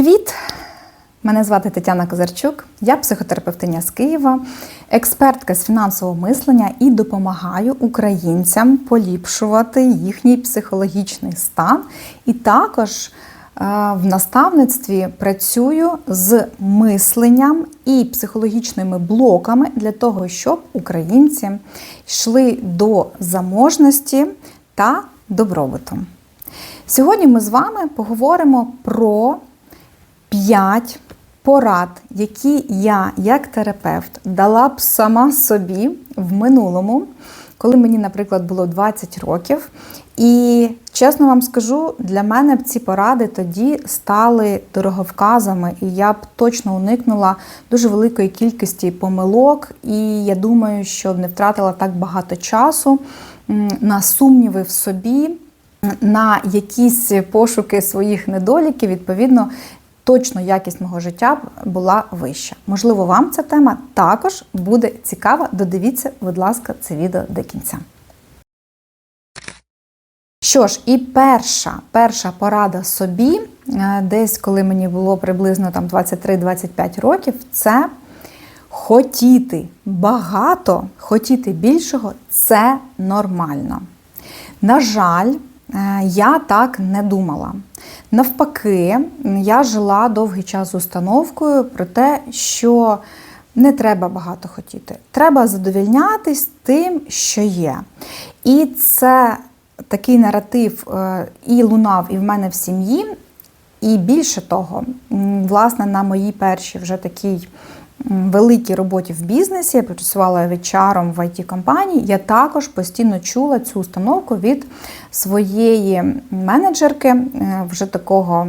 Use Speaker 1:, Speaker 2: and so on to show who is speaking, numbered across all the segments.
Speaker 1: Привіт! Мене звати Тетяна Козарчук, я психотерапевтиня з Києва, експертка з фінансового мислення і допомагаю українцям поліпшувати їхній психологічний стан. І також е, в наставництві працюю з мисленням і психологічними блоками для того, щоб українці йшли до заможності та добробуту. Сьогодні ми з вами поговоримо про 5 порад, які я, як терапевт, дала б сама собі в минулому, коли мені, наприклад, було 20 років. І чесно вам скажу, для мене б ці поради тоді стали дороговказами, і я б точно уникнула дуже великої кількості помилок. І я думаю, що не втратила так багато часу на сумніви в собі. На якісь пошуки своїх недоліків, відповідно, точно якість мого життя була вища. Можливо, вам ця тема також буде цікава. Додивіться, будь ласка, це відео до кінця. Що ж, і перша, перша порада собі, е, десь коли мені було приблизно там 23-25 років, це хотіти багато, хотіти більшого це нормально. На жаль, е, я так не думала. Навпаки, я жила довгий час з установкою про те, що не треба багато хотіти. Треба задовільнятись тим, що є. І це такий наратив е, і лунав і в мене в сім'ї. І більше того, власне, на моїй першій вже такій великій роботі в бізнесі, я працювала HR в it компанії я також постійно чула цю установку від своєї менеджерки, е, вже такого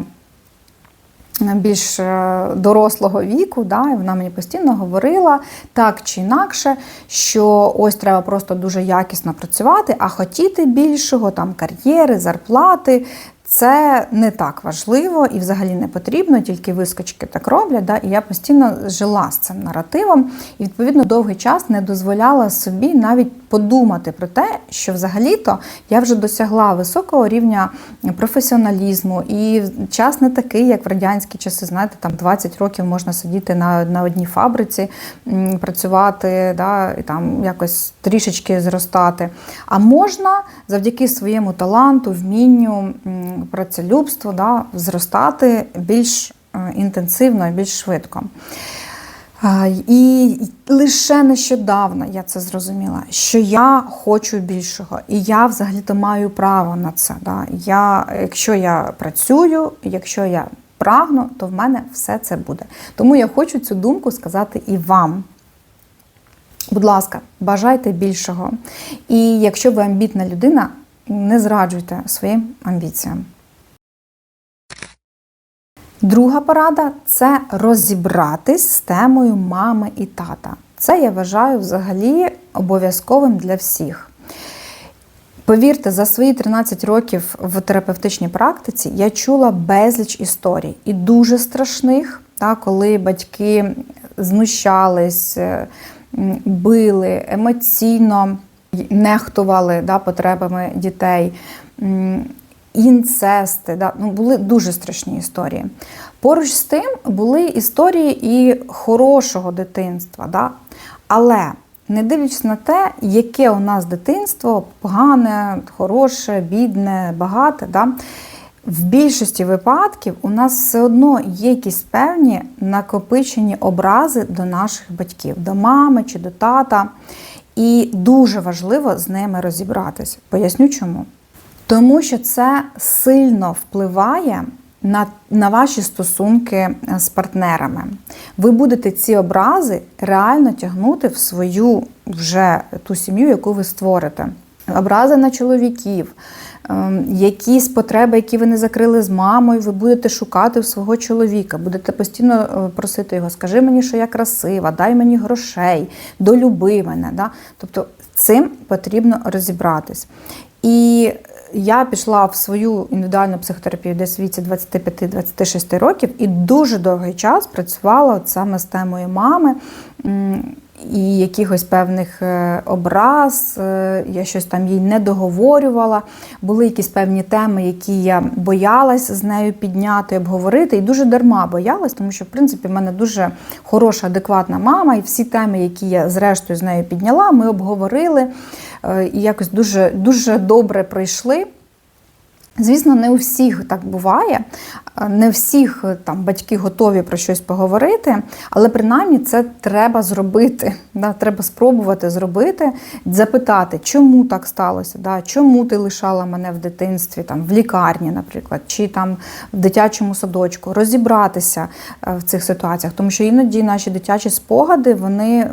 Speaker 1: більш е, дорослого віку, да, і вона мені постійно говорила так чи інакше, що ось треба просто дуже якісно працювати, а хотіти більшого, там кар'єри, зарплати. Це не так важливо і взагалі не потрібно, тільки вискочки так роблять. Да? І я постійно жила з цим наративом і, відповідно, довгий час не дозволяла собі навіть подумати про те, що взагалі-то я вже досягла високого рівня професіоналізму, і час не такий, як в радянські часи. Знаєте, там 20 років можна сидіти на на одній фабриці, працювати, да, і там якось трішечки зростати. А можна завдяки своєму таланту, вмінню, працелюбству да, зростати більш е, інтенсивно і більш швидко. І лише нещодавно я це зрозуміла, що я хочу більшого, і я взагалі-то маю право на це. Да. Я, Якщо я працюю, якщо я прагну, то в мене все це буде. Тому я хочу цю думку сказати і вам. Будь ласка, бажайте більшого. І якщо ви амбітна людина, не зраджуйте своїм амбіціям. Друга порада це розібратись з темою мами і тата. Це я вважаю взагалі обов'язковим для всіх. Повірте, за свої 13 років в терапевтичній практиці я чула безліч історій і дуже страшних, та, коли батьки знущались, е, били, емоційно нехтували да, потребами дітей інцести. Да? Ну, Були дуже страшні історії. Поруч з тим були історії і хорошого дитинства. Да? Але не дивлячись на те, яке у нас дитинство погане, хороше, бідне, багате. Да? В більшості випадків у нас все одно є якісь певні накопичені образи до наших батьків, до мами чи до тата. І дуже важливо з ними розібратися. Поясню чому. Тому що це сильно впливає на на ваші стосунки з партнерами. Ви будете ці образи реально тягнути в свою вже ту сім'ю, яку ви створите. Образи на чоловіків, якісь потреби, які ви не закрили з мамою, ви будете шукати в свого чоловіка, будете постійно просити його, скажи мені, що я красива, дай мені грошей, долюби мене. Тобто цим потрібно розібратись. І я пішла в свою індивідуальну психотерапію десь в віці 25-26 років і дуже довгий час працювала от саме з темою мами. І якихось певних е, образ, е, я щось там їй не договорювала. Були якісь певні теми, які я боялась з нею підняти, обговорити, і дуже дарма боялась, тому що, в принципі, в мене дуже хороша, адекватна мама, і всі теми, які я зрештою з нею підняла, ми обговорили е, і якось дуже, дуже добре пройшли. Звісно, не у всіх так буває, не всіх там батьки готові про щось поговорити, але принаймні це треба зробити. Да? Треба спробувати зробити, запитати, чому так сталося, да? чому ти лишала мене в дитинстві, там в лікарні, наприклад, чи там в дитячому садочку, розібратися е, в цих ситуаціях, тому що іноді наші дитячі спогади вони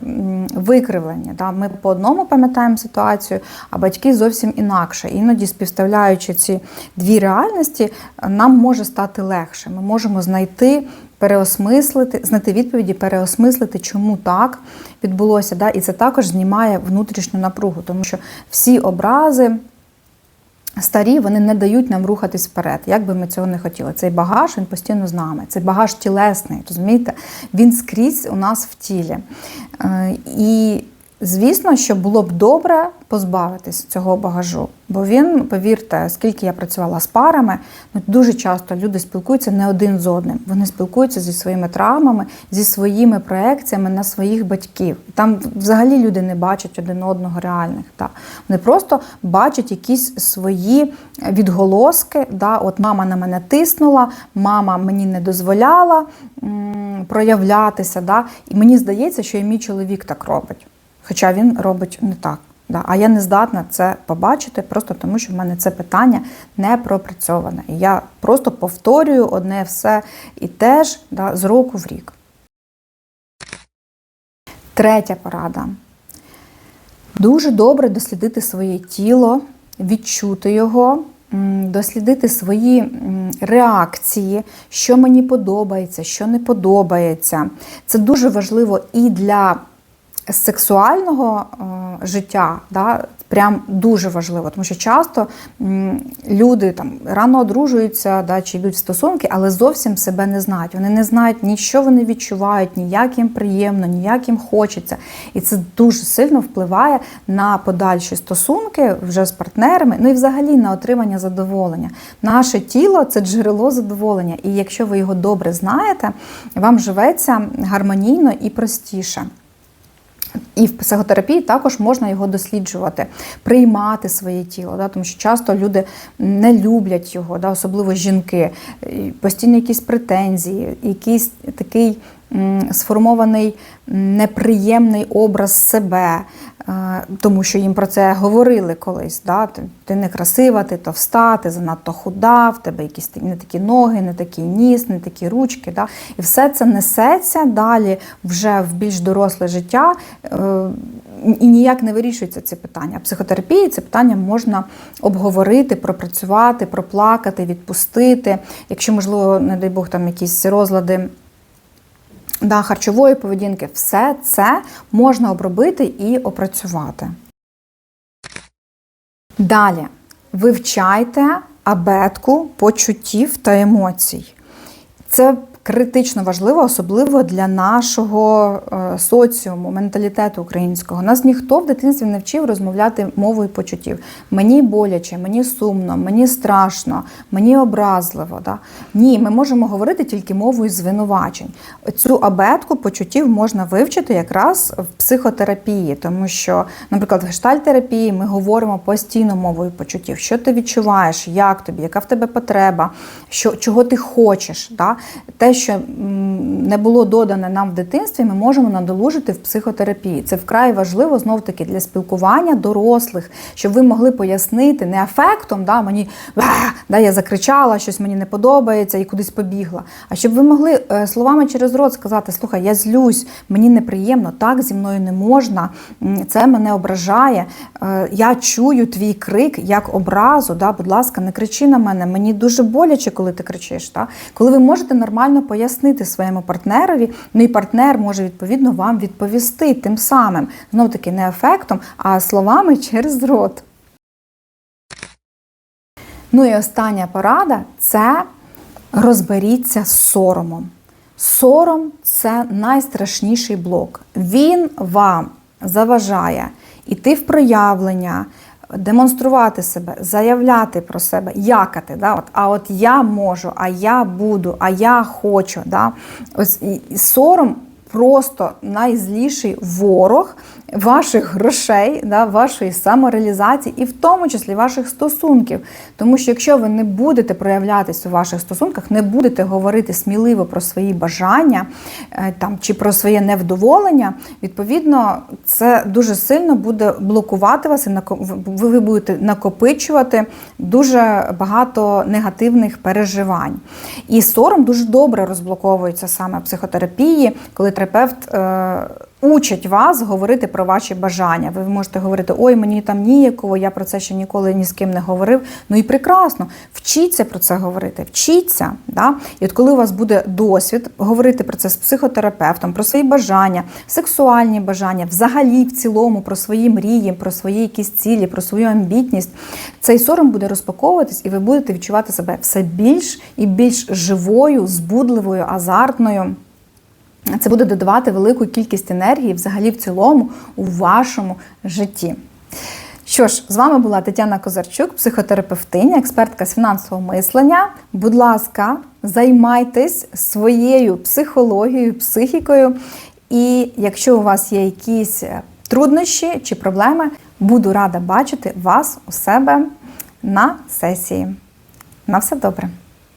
Speaker 1: викривлені. Да? Ми по одному пам'ятаємо ситуацію, а батьки зовсім інакше. Іноді співставляючи ці дві реальності, нам може стати легше. Ми можемо знайти, переосмислити, знайти відповіді, переосмислити, чому так відбулося. Да? І це також знімає внутрішню напругу, тому що всі образи. Старі вони не дають нам рухатись вперед, як би ми цього не хотіли. Цей багаж він постійно з нами. Цей багаж тілесний, розумієте? Він скрізь у нас в тілі. Е, і Звісно, що було б добре позбавитись цього багажу, бо він, повірте, скільки я працювала з парами, ну дуже часто люди спілкуються не один з одним. Вони спілкуються зі своїми травмами, зі своїми проекціями на своїх батьків. Там взагалі люди не бачать один одного реальних. Да. Вони просто бачать якісь свої відголоски. Да. От мама на мене тиснула, мама мені не дозволяла м проявлятися. Да. І мені здається, що і мій чоловік так робить. Хоча він робить не так. Да. А я не здатна це побачити, просто тому що в мене це питання не пропрацьоване. І я просто повторюю одне все і теж да, з року в рік. Третя порада. Дуже добре дослідити своє тіло, відчути його, дослідити свої реакції, що мені подобається, що не подобається. Це дуже важливо і для сексуального е, життя, да, прям дуже важливо, тому що часто люди там рано одружуються да, чи йдуть в стосунки, але зовсім себе не знають. Вони не знають ні що вони відчувають, ні як їм приємно, ні як їм хочеться. І це дуже сильно впливає на подальші стосунки вже з партнерами, ну і взагалі на отримання задоволення. Наше тіло це джерело задоволення, і якщо ви його добре знаєте, вам живеться гармонійно і простіше. І в психотерапії також можна його досліджувати, приймати своє тіло, да, тому що часто люди не люблять його, да, особливо жінки, постійно якісь претензії, якийсь такий сформований неприємний образ себе, тому що їм про це говорили колись. Да? Ти, ти не красива, ти товста, ти занадто худа, в тебе якісь не такі ноги, не такий ніс, не такі ручки. Да? І все це несеться далі вже в більш доросле життя. Е, і ніяк не вирішується це питання. Психотерапії це питання можна обговорити, пропрацювати, проплакати, відпустити. Якщо, можливо, не дай Бог, там якісь розлади да, харчової поведінки, все це можна обробити і опрацювати. Далі вивчайте абетку почуттів та емоцій. Це критично важливо, особливо для нашого е, соціуму, менталітету українського. Нас ніхто в дитинстві не вчив розмовляти мовою почуттів. Мені боляче, мені сумно, мені страшно, мені образливо. Да? Ні, ми можемо говорити тільки мовою звинувачень. Цю абетку почуттів можна вивчити якраз в психотерапії, тому що, наприклад, в гештальтерапії ми говоримо постійно мовою почуттів. Що ти відчуваєш, як тобі, яка в тебе потреба, що, чого ти хочеш. Да? Те, що не було додане нам в дитинстві, ми можемо надолужити в психотерапії. Це вкрай важливо знов таки для спілкування дорослих, щоб ви могли пояснити не афектом, да, мені да, я закричала, щось мені не подобається і кудись побігла. А щоб ви могли е, словами через рот сказати: Слухай, я злюсь, мені неприємно, так зі мною не можна, це мене ображає. Е, я чую твій крик як образу. Да, Будь ласка, не кричи на мене, мені дуже боляче, коли ти кричиш. Да? Коли ви можете нормально пояснити своєму партнерові, ну і партнер може відповідно вам відповісти тим самим. Знов таки не ефектом, а словами через рот. Ну і остання порада це розберіться з соромом. Сором це найстрашніший блок. Він вам заважає іти в проявлення, демонструвати себе, заявляти про себе, якати. Да? От, а от я можу, а я буду, а я хочу. Да? Ось і, сором просто найзліший ворог ваших грошей, да, вашої самореалізації і в тому числі ваших стосунків. Тому що якщо ви не будете проявлятись у ваших стосунках, не будете говорити сміливо про свої бажання е, там, чи про своє невдоволення, відповідно, це дуже сильно буде блокувати вас і ви будете накопичувати дуже багато негативних переживань. І сором дуже добре розблоковується саме психотерапії, коли терапевт. Е, Учить вас говорити про ваші бажання. Ви можете говорити, ой, мені там ніяково, я про це ще ніколи ні з ким не говорив. Ну і прекрасно, вчіться про це говорити, вчіться. Да? І от коли у вас буде досвід говорити про це з психотерапевтом, про свої бажання, сексуальні бажання, взагалі в цілому про свої мрії, про свої якісь цілі, про свою амбітність, цей сором буде розпаковуватись, і ви будете відчувати себе все більш і більш живою, збудливою, азартною. Це буде додавати велику кількість енергії взагалі в цілому у вашому житті. Що ж, з вами була Тетяна Козарчук, психотерапевтиня, експертка з фінансового мислення. Будь ласка, займайтесь своєю психологією, психікою. І якщо у вас є якісь труднощі чи проблеми, буду рада бачити вас у себе на сесії. На все добре!